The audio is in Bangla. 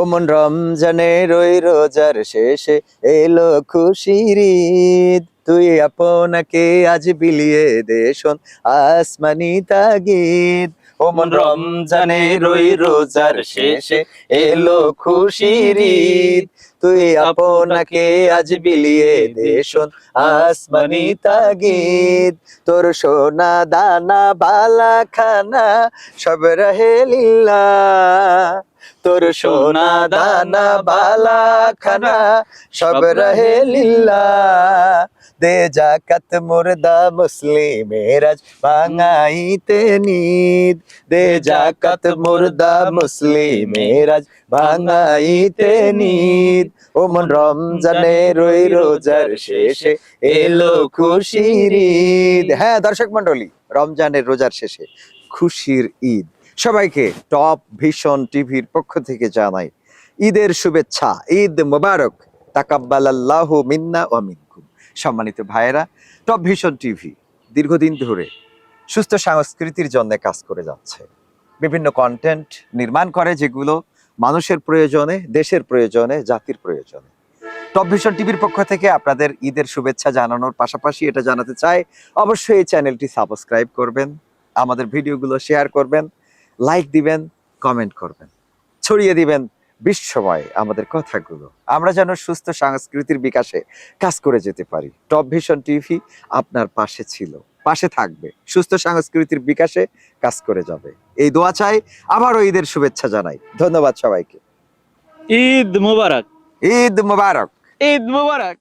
ওমন রমজানের ওই রোজার শেষে এলো খুশির ঈদ। তুই আপনাকে আজ বিলিয়ে দে শোন আসমানি তাগিদ। ওমন রমজানের ওই রোজার শেষে এলো খুশির ঈদ। তুই আপনাকে আজ বিলিয়ে দে শোন আসমানি তাগিদ। তোর সোনা দানা বালা খানা সব রহে লিল্লা তোর সোনা দানা বালা খানা সব রহে লিল্লা দে জাকাত মুর্দা মুসলিমের আজ ভাঙাইতে নিদ দে জাকাত মুর্দা মুসলিমের আজ ভাঙাইতে নিদ ওমন রমজানের ওই রোজার শেষে এলো খুশির ঈদ হ্যাঁ দর্শক মন্ডলী রমজানের রোজার শেষে খুশির ঈদ। সবাইকে টপ ভীষণ টিভির পক্ষ থেকে জানাই ঈদের শুভেচ্ছা। ঈদ মোবারক। তাকাব্বালাল্লাহু মিন্না ও মিনকুম সম্মানিত ভাইয়েরা, টপ ভিশন টিভি দীর্ঘদিন ধরে সুস্থ সংস্কৃতির জন্য কাজ করে যাচ্ছে। বিভিন্ন কন্টেন্ট নির্মাণ করে যেগুলো মানুষের প্রয়োজনে, দেশের প্রয়োজনে, জাতির প্রয়োজনে। টপ ভিশন টিভির পক্ষ থেকে আপনাদের ঈদের শুভেচ্ছা জানানোর পাশাপাশি এটা জানাতে চাই, অবশ্যই এই চ্যানেলটি সাবস্ক্রাইব করবেন, আমাদের ভিডিওগুলো শেয়ার করবেন লাইক দিবেন কমেন্ট করবেন, ছড়িয়ে দিবেন বিশ্বময় আমাদের কথাগুলো। আমরা যেন সুস্থ সংস্কৃতির বিকাশে কাজ করে যেতে পারি। টপ ভিশন টিভি আপনার পাশে ছিল পাশে থাকবে। সুস্থ সংস্কৃতির বিকাশে কাজ করে যাবে। এই দোয়া চাই আবারও ঈদের শুভেচ্ছা জানাই। ধন্যবাদ সবাইকে। ঈদ মুবারক। ঈদ মুবারক। ঈদ মুবারক।